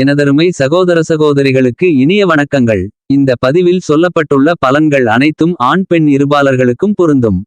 எனதருமை சகோதர சகோதரிகளுக்கு இனிய வணக்கங்கள். இந்த பதிவில் சொல்லப்பட்டுள்ள பலன்கள் அனைத்தும் ஆண் பெண் இருபாலர்களுக்கும் பொருந்தும்.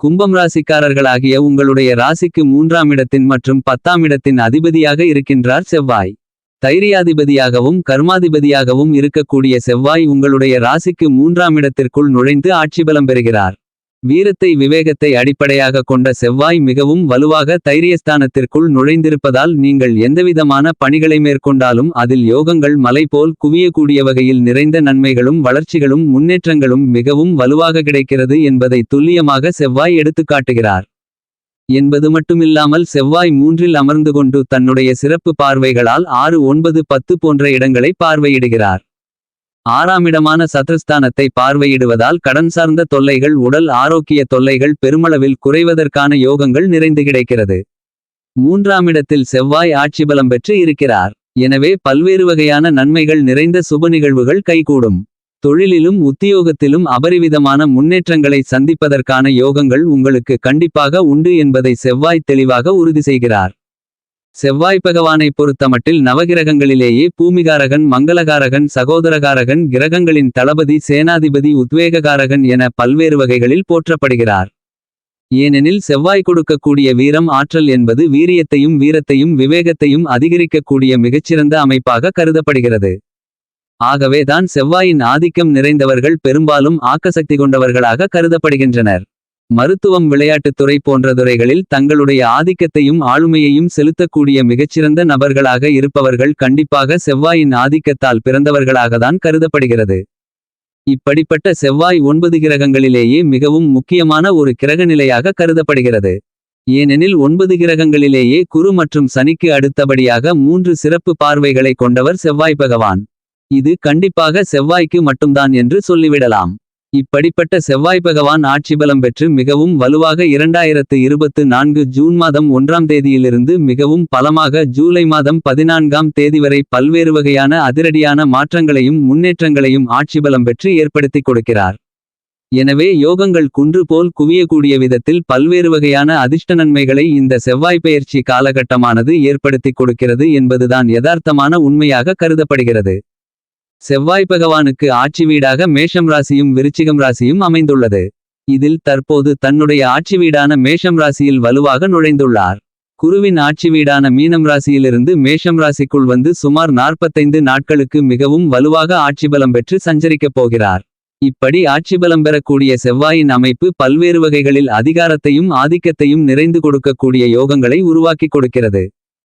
கும்பம் ராசிக்காரர்களாகிய உங்களுடைய ராசிக்கு மூன்றாம் இடத்தின் மற்றும் பத்தாம் இடத்தின் அதிபதியாக இருக்கின்றார் செவ்வாய். தைரியாதிபதியாகவும் கர்மாதிபதியாகவும் இருக்கக்கூடிய செவ்வாய் உங்களுடைய ராசிக்கு மூன்றாம் இடத்திற்குள் நுழைந்து ஆட்சிபலம் பெறுகிறார். வீரத்தை விவேகத்தை அடிப்படையாக கொண்ட செவ்வாய் மிகவும் வலுவாக தைரியஸ்தானத்திற்குள் நுழைந்திருப்பதால் நீங்கள் எந்தவிதமான பணிகளை மேற்கொண்டாலும் அதில் யோகங்கள் மலை போல் குவியக்கூடிய வகையில் நிறைந்த நன்மைகளும் வளர்ச்சிகளும் முன்னேற்றங்களும் மிகவும் வலுவாக கிடைக்கிறது என்பதை துல்லியமாக செவ்வாய் எடுத்துக்காட்டுகிறார் என்பது மட்டுமில்லாமல் செவ்வாய் மூன்றில் அமர்ந்து கொண்டு தன்னுடைய சிறப்பு பார்வைகளால் ஆறு ஒன்பது பத்து போன்ற இடங்களை பார்வையிடுகிறார். ஆறாமிடமான சத்ருஸ்தானத்தை பார்வையிடுவதால் கடன் சார்ந்த தொல்லைகள் உடல் ஆரோக்கிய தொல்லைகள் பெருமளவில் குறைவதற்கான யோகங்கள் நிறைந்து கிடைக்கிறது. மூன்றாமிடத்தில் செவ்வாய் செவ்வாய் ஆட்சிபலம் பெற்று இருக்கிறார். எனவே பல்வேறு வகையான நன்மைகள் நிறைந்த சுப நிகழ்வுகள் கைகூடும். தொழிலிலும் உத்தியோகத்திலும் அபரிவிதமான முன்னேற்றங்களை சந்திப்பதற்கான யோகங்கள் உங்களுக்கு கண்டிப்பாக உண்டு என்பதை செவ்வாய் தெளிவாக உறுதி செய்கிறார். செவ்வாய் பகவானை பொறுத்தமட்டில் நவகிரகங்களிலேயே பூமிகாரகன் மங்களகாரகன் சகோதரகாரகன் கிரகங்களின் தளபதி சேனாதிபதி உத்வேககாரகன் என பல்வேறு வகைகளில் போற்றப்படுகிறார். ஏனெனில் செவ்வாய் கொடுக்கக்கூடிய வீரம் ஆற்றல் என்பது வீரியத்தையும் வீரத்தையும் விவேகத்தையும் அதிகரிக்கக்கூடிய மிகச்சிறந்த அமைப்பாக கருதப்படுகிறது. ஆகவேதான் செவ்வாயின் ஆதிக்கம் நிறைந்தவர்கள் பெரும்பாலும் ஆக்கசக்தி கொண்டவர்களாக கருதப்படுகின்றனர். மருத்துவம் விளையாட்டுத்துறை போன்ற துறைகளில் தங்களுடைய ஆதிக்கத்தையும் ஆளுமையையும் செலுத்தக்கூடிய மிகச்சிறந்த நபர்களாக இருப்பவர்கள் கண்டிப்பாக செவ்வாயின் ஆதிக்கத்தால் பிறந்தவர்களாகத்தான் கருதப்படுகிறது. இப்படிப்பட்ட செவ்வாய் ஒன்பது கிரகங்களிலேயே மிகவும் முக்கியமான ஒரு கிரகநிலையாக கருதப்படுகிறது. ஏனெனில் ஒன்பது கிரகங்களிலேயே குரு மற்றும் சனிக்கு அடுத்தபடியாக மூன்று சிறப்பு பார்வைகளை கொண்டவர் செவ்வாய் பகவான். இது கண்டிப்பாக செவ்வாய்க்கு மட்டும்தான் என்று சொல்லிவிடலாம். இப்படிப்பட்ட செவ்வாய் பகவான் ஆட்சி பலம் பெற்று மிகவும் வலுவாக இரண்டாயிரத்து இருபத்து நான்கு ஜூன் மாதம் ஒன்றாம் தேதியிலிருந்து மிகவும் பலமாக ஜூலை மாதம் பதினான்காம் தேதி வரை பல்வேறு வகையான அதிரடியான மாற்றங்களையும் முன்னேற்றங்களையும் ஆட்சி பலம் பெற்று ஏற்படுத்தி கொடுக்கிறார். எனவே யோகங்கள் குன்று போல் குவியக்கூடிய விதத்தில் பல்வேறு வகையான அதிர்ஷ்ட நன்மைகளை இந்த செவ்வாய் பெயர்ச்சி காலகட்டமானது ஏற்படுத்தி கொடுக்கிறது என்பதுதான் யதார்த்தமான உண்மையாக கருதப்படுகிறது. செவ்வாய் பகவானுக்கு ஆட்சி வீடாக மேஷம் ராசியும் விருச்சிகம் ராசியும் அமைந்துள்ளது. இதில் தற்போது தன்னுடைய ஆட்சி வீடான மேஷம் ராசியில் வலுவாக நுழைந்துள்ளார். குருவின் ஆட்சி வீடான மீனம் ராசியிலிருந்து மேஷம் ராசிக்குள் வந்து சுமார் நாற்பத்தைந்து நாட்களுக்கு மிகவும் வலுவாக ஆட்சிபலம் பெற்று சஞ்சரிக்கப் போகிறார். இப்படி ஆட்சிபலம் பெறக்கூடிய செவ்வாயின் அமைப்பு பல்வேறு வகைகளில் அதிகாரத்தையும் ஆதிக்கத்தையும் நிறைந்து கொடுக்கக்கூடிய யோகங்களை உருவாக்கி கொடுக்கிறது.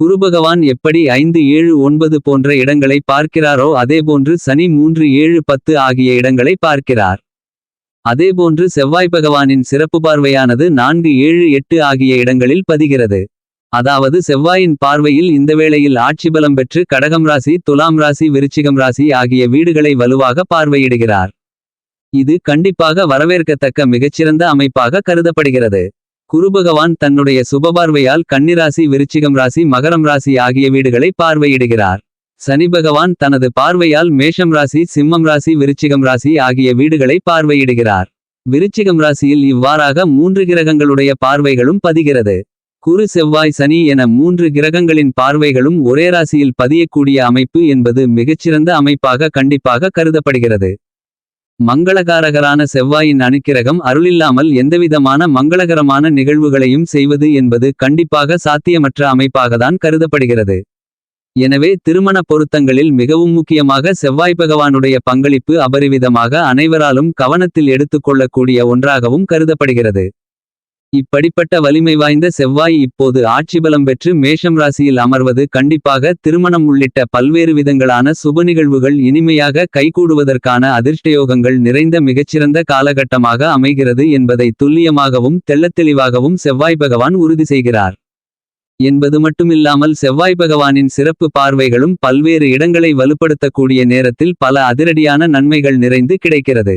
குருபகவான் எப்படி ஐந்து ஏழு ஒன்பது போன்ற இடங்களை பார்க்கிறாரோ அதேபோன்று சனி மூன்று ஏழு பத்து ஆகிய இடங்களை பார்க்கிறார். அதேபோன்று செவ்வாய் பகவானின் சிறப்பு பார்வையானது நான்கு ஏழு எட்டு ஆகிய இடங்களில் பதிகிறது. அதாவது செவ்வாயின் பார்வையில் இந்த வேளையில் ஆட்சி பலம் பெற்று கடகம் ராசி துலாம் ராசி விருச்சிகம் ராசி ஆகிய வீடுகளை வலுவாக பார்வையிடுகிறார். இது கண்டிப்பாக வரவேற்கத்தக்க மிகச்சிறந்த அமைப்பாக கருதப்படுகிறது. குருபகவான் தன்னுடைய சுபபார்வையால் கன்னிராசி விருச்சிகம் ராசி மகரம் ராசி ஆகிய வீடுகளை பார்வையிடுகிறார். சனி பகவான் தனது பார்வையால் மேஷம் ராசி சிம்மம் ராசி விருச்சிகம் ராசி ஆகிய வீடுகளை பார்வையிடுகிறார். விருச்சிகம் ராசியில் இவ்வாறாக மூன்று கிரகங்களுடைய பார்வைகளும் பதிகிறது. குரு செவ்வாய் சனி என மூன்று கிரகங்களின் பார்வைகளும் ஒரே ராசியில் பதியக்கூடிய அமைப்பு என்பது மிகச்சிறந்த அமைப்பாக கண்டிப்பாக கருதப்படுகிறது. மங்களகாரகரான செவ்வாயின் அணுக்கிரகம் அருளில்லாமல் எந்தவிதமான மங்களகரமான நிகழ்வுகளையும் செய்வது என்பது கண்டிப்பாக சாத்தியமற்ற அமைப்பாகத்தான் கருதப்படுகிறது. எனவே திருமண பொருத்தங்களில் மிகவும் முக்கியமாக செவ்வாய் பகவானுடைய பங்களிப்பு அபரிவிதமாக அனைவராலும் கவனத்தில் எடுத்துக்கொள்ளக்கூடிய ஒன்றாகவும் கருதப்படுகிறது. இப்படிப்பட்ட வலிமை வாய்ந்த செவ்வாய் இப்போது ஆட்சிபலம் பெற்று மேஷம் ராசியில் அமர்வது கண்டிப்பாக திருமணம் உள்ளிட்ட பல்வேறு விதங்களான சுப நிகழ்வுகள் இனிமையாக கைகூடுவதற்கான அதிர்ஷ்டயோகங்கள் நிறைந்த மிகச்சிறந்த காலகட்டமாக அமைகிறது என்பதை துல்லியமாகவும் தெள்ளத்தெளிவாகவும் செவ்வாய் பகவான் உறுதி செய்கிறார். என்பது மட்டுமில்லாமல் செவ்வாய் பகவானின் சிறப்பு பார்வைகளும் பல்வேறு இடங்களை வலுப்படுத்தக்கூடிய நேரத்தில் பல அதிரடியான நன்மைகள் நிறைந்து கிடைக்கிறது.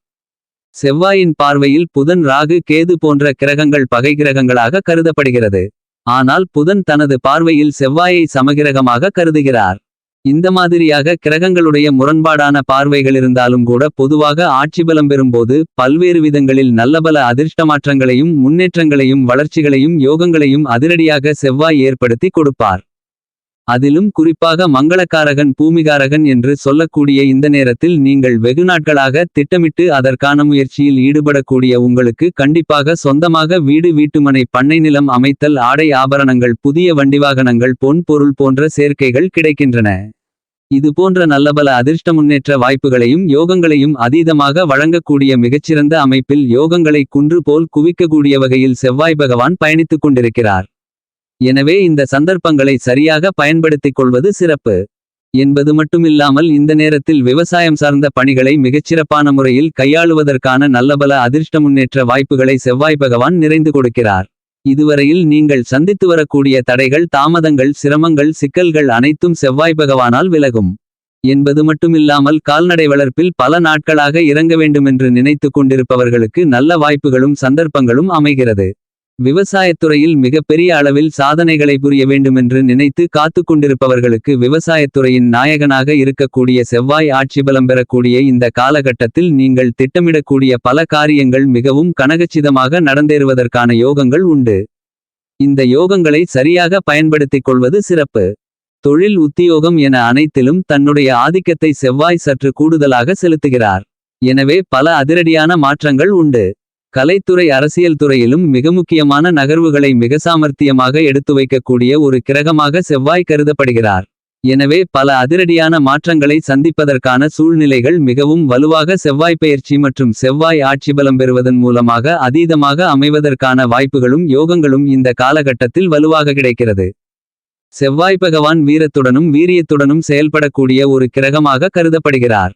செவ்வாயின் பார்வையில் புதன் ராகு கேது போன்ற கிரகங்கள் பகை கிரகங்களாக கருதப்படுகிறது. ஆனால் புதன் தனது பார்வையில் செவ்வாயை சமகிரகமாக கருதுகிறார். இந்த மாதிரியாக கிரகங்களுடைய முரண்பாடான பார்வைகள் இருந்தாலும் கூட பொதுவாக ஆட்சி பலம் பெறும்போது பல்வேறு விதங்களில் நல்லபல அதிர்ஷ்டமாற்றங்களையும் முன்னேற்றங்களையும் வளர்ச்சிகளையும் யோகங்களையும் அதிரடியாக செவ்வாய் ஏற்படுத்தி கொடுப்பார். அதிலும் குறிப்பாக மங்களக்காரகன் பூமிகாரகன் என்று சொல்லக்கூடிய இந்த நேரத்தில் நீங்கள் வெகு நாட்களாக திட்டமிட்டு அதற்கான முயற்சியில் ஈடுபடக்கூடிய உங்களுக்கு கண்டிப்பாக சொந்தமாக வீடு வீட்டுமனை பண்ணை நிலம் அமைத்தல் ஆடை ஆபரணங்கள் புதிய வண்டிவாகனங்கள் பொன் பொருள் போன்ற சேர்க்கைகள் கிடைக்கின்றன. இது போன்ற நல்லபல அதிர்ஷ்ட முன்னேற்ற வாய்ப்புகளையும் யோகங்களையும் அதீதமாக வழங்கக்கூடிய மிகச்சிறந்த அமைப்பில் யோகங்களை குன்று போல் குவிக்கக்கூடிய வகையில் செவ்வாய் பகவான் பயணித்துக் கொண்டிருக்கிறார். எனவே இந்த சந்தர்ப்பங்களை சரியாக பயன்படுத்திக் கொள்வது சிறப்பு என்பது மட்டுமில்லாமல் இந்த நேரத்தில் விவசாயம் சார்ந்த பணிகளை மிகச்சிறப்பான முறையில் கையாளுவதற்கான நல்லபல அதிர்ஷ்ட முன்னேற்ற வாய்ப்புகளை செவ்வாய் பகவான் நிறைந்து கொடுக்கிறார். இதுவரையில் நீங்கள் சந்தித்து வரக்கூடிய தடைகள் தாமதங்கள் சிரமங்கள் சிக்கல்கள் அனைத்தும் செவ்வாய் பகவானால் விலகும் என்பது மட்டுமில்லாமல் கால்நடை வளர்ப்பில் பல நாட்களாக இறங்க வேண்டுமென்று நினைத்து கொண்டிருப்பவர்களுக்கு நல்ல வாய்ப்புகளும் சந்தர்ப்பங்களும் அமைகிறது. விவசாயத்துறையில் மிகப்பெரிய அளவில் சாதனைகளை புரிய வேண்டுமென்று நினைத்து காத்து கொண்டிருப்பவர்களுக்கு விவசாயத்துறையின் நாயகனாக இருக்கக்கூடிய செவ்வாய் ஆட்சி பலம் பெறக்கூடிய இந்த காலகட்டத்தில் நீங்கள் திட்டமிடக்கூடிய பல காரியங்கள் மிகவும் கனகச்சிதமாக நடந்தேறுவதற்கான யோகங்கள் உண்டு. இந்த யோகங்களை சரியாக பயன்படுத்திக் கொள்வது சிறப்பு. தொழில் உத்தியோகம் என அனைத்திலும் தன்னுடைய ஆதிக்கத்தை செவ்வாய் சற்று கூடுதலாக செலுத்துகிறார். எனவே பல அதிரடியான மாற்றங்கள் உண்டு. கலைத்துறை அரசியல் துறையிலும் மிக முக்கியமான நகர்வுகளை மிக சாமர்த்தியமாக எடுத்து வைக்கக்கூடிய ஒரு கிரகமாக செவ்வாய் கருதப்படுகிறார். எனவே பல அதிரடியான மாற்றங்களை சந்திப்பதற்கான சூழ்நிலைகள் மிகவும் வலுவாக செவ்வாய் பயிற்சி மற்றும் செவ்வாய் ஆட்சி பலம் பெறுவதன் மூலமாக அதீதமாக அமைவதற்கான வாய்ப்புகளும் யோகங்களும் இந்த காலகட்டத்தில் வலுவாக கிடைக்கிறது. செவ்வாய் பகவான் வீரத்துடனும் வீரியத்துடனும் செயல்படக்கூடிய ஒரு கிரகமாக கருதப்படுகிறார்.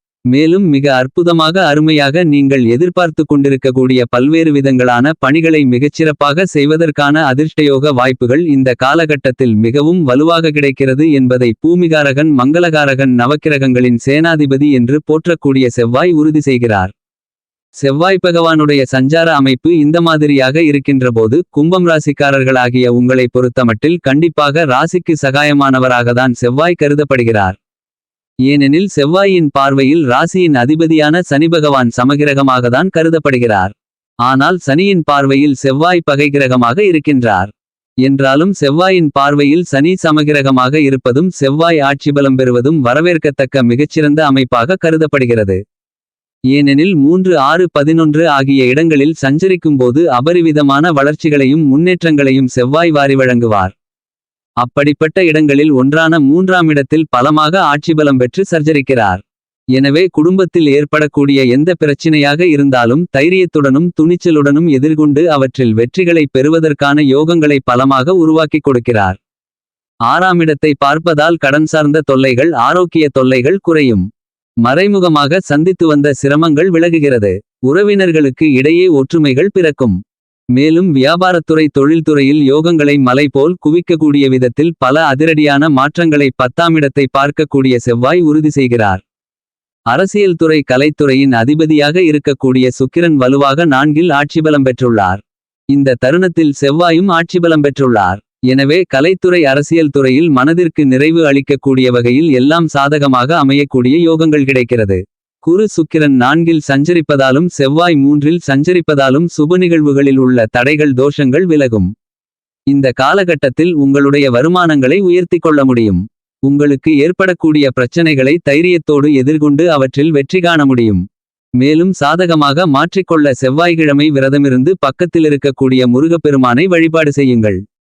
மேலும் மிக அற்புதமாக அருமையாக நீங்கள் எதிர்பார்த்து கொண்டிருக்கக்கூடிய பல்வேறு விதங்களான பணிகளை மிகச்சிறப்பாக செய்வதற்கான அதிர்ஷ்டயோக வாய்ப்புகள் இந்த காலகட்டத்தில் மிகவும் வலுவாக கிடைக்கிறது என்பதை பூமிகாரகன் மங்களகாரகன் நவக்கிரகங்களின் சேனாதிபதி என்று போற்றக்கூடிய செவ்வாய் உறுதி செய்கிறார். செவ்வாய் பகவானுடைய சஞ்சார அமைப்பு இந்த மாதிரியாக இருக்கின்றபோது கும்பம் ராசிக்காரர்களாகிய உங்களை பொறுத்தமட்டில் கண்டிப்பாக ராசிக்கு சகாயமானவராகத்தான் செவ்வாய் கருதப்படுகிறார். ஏனெனில் செவ்வாயின் பார்வையில் ராசியின் அதிபதியான சனி பகவான் சமகிரகமாகத்தான் கருதப்படுகிறார். ஆனால் சனியின் பார்வையில் செவ்வாய் பகைகிரகமாக இருக்கின்றார். என்றாலும் செவ்வாயின் பார்வையில் சனி சமகிரகமாக இருப்பதும் செவ்வாய் ஆட்சி பலம் பெறுவதும் வரவேற்கத்தக்க மிகச்சிறந்த அமைப்பாக கருதப்படுகிறது. ஏனெனில் மூன்று ஆறு பதினொன்று ஆகிய இடங்களில் சஞ்சரிக்கும்போது அபரிவிதமான வளர்ச்சிகளையும் முன்னேற்றங்களையும் செவ்வாய் வாரி வழங்குவார். அப்படிப்பட்ட இடங்களில் ஒன்றான மூன்றாம் இடத்தில் பலமாக ஆட்சி பலம் பெற்று சர்ஜரிக்கிறார். எனவே குடும்பத்தில் ஏற்படக்கூடிய எந்த பிரச்சினையாக இருந்தாலும் தைரியத்துடனும் துணிச்சலுடனும் எதிர்கொண்டு அவற்றில் வெற்றிகளை பெறுவதற்கான யோகங்களை பலமாக உருவாக்கிக் கொடுக்கிறார். ஆறாம் இடத்தை பார்ப்பதால் கடன் சார்ந்த தொல்லைகள் ஆரோக்கிய தொல்லைகள் குறையும். மறைமுகமாக சந்தித்து வந்த சிரமங்கள் விலகுகிறது. உறவினர்களுக்கு இடையே ஒற்றுமைகள் பிறக்கும். மேலும் வியாபாரத்துறை தொழில்துறையில் யோகங்களை மலை போல் குவிக்கக்கூடிய விதத்தில் பல அதிரடியான மாற்றங்களை பத்தாமிடத்தை பார்க்கக்கூடிய செவ்வாய் உறுதி செய்கிறார். அரசியல் துறை கலைத்துறையின் அதிபதியாக இருக்கக்கூடிய சுக்கிரன் வலுவாக நான்கில் ஆட்சிபலம் பெற்றுள்ளார். இந்த தருணத்தில் செவ்வாயும் ஆட்சிபலம் பெற்றுள்ளார். எனவே கலைத்துறை அரசியல் துறையில் மனதிற்கு நிறைவு அளிக்கக்கூடிய வகையில் எல்லாம் சாதகமாக அமையக்கூடிய யோகங்கள் கிடைக்கிறது. குரு சுக்கிரன் நான்கில் சஞ்சரிப்பதாலும் செவ்வாய் மூன்றில் சஞ்சரிப்பதாலும் சுப நிகழ்வுகளில் உள்ள தடைகள் தோஷங்கள் விலகும். இந்த காலகட்டத்தில் உங்களுடைய வருமானங்களை உயர்த்திக் கொள்ள முடியும். உங்களுக்கு ஏற்படக்கூடிய பிரச்சனைகளை தைரியத்தோடு எதிர்கொண்டு அவற்றில் வெற்றி காண முடியும். மேலும் சாதகமாக மாற்றிக்கொள்ள செவ்வாய்க்கிழமை விரதமிருந்து பக்கத்தில் இருக்கக்கூடிய முருகப்பெருமானை வழிபாடு செய்யுங்கள்.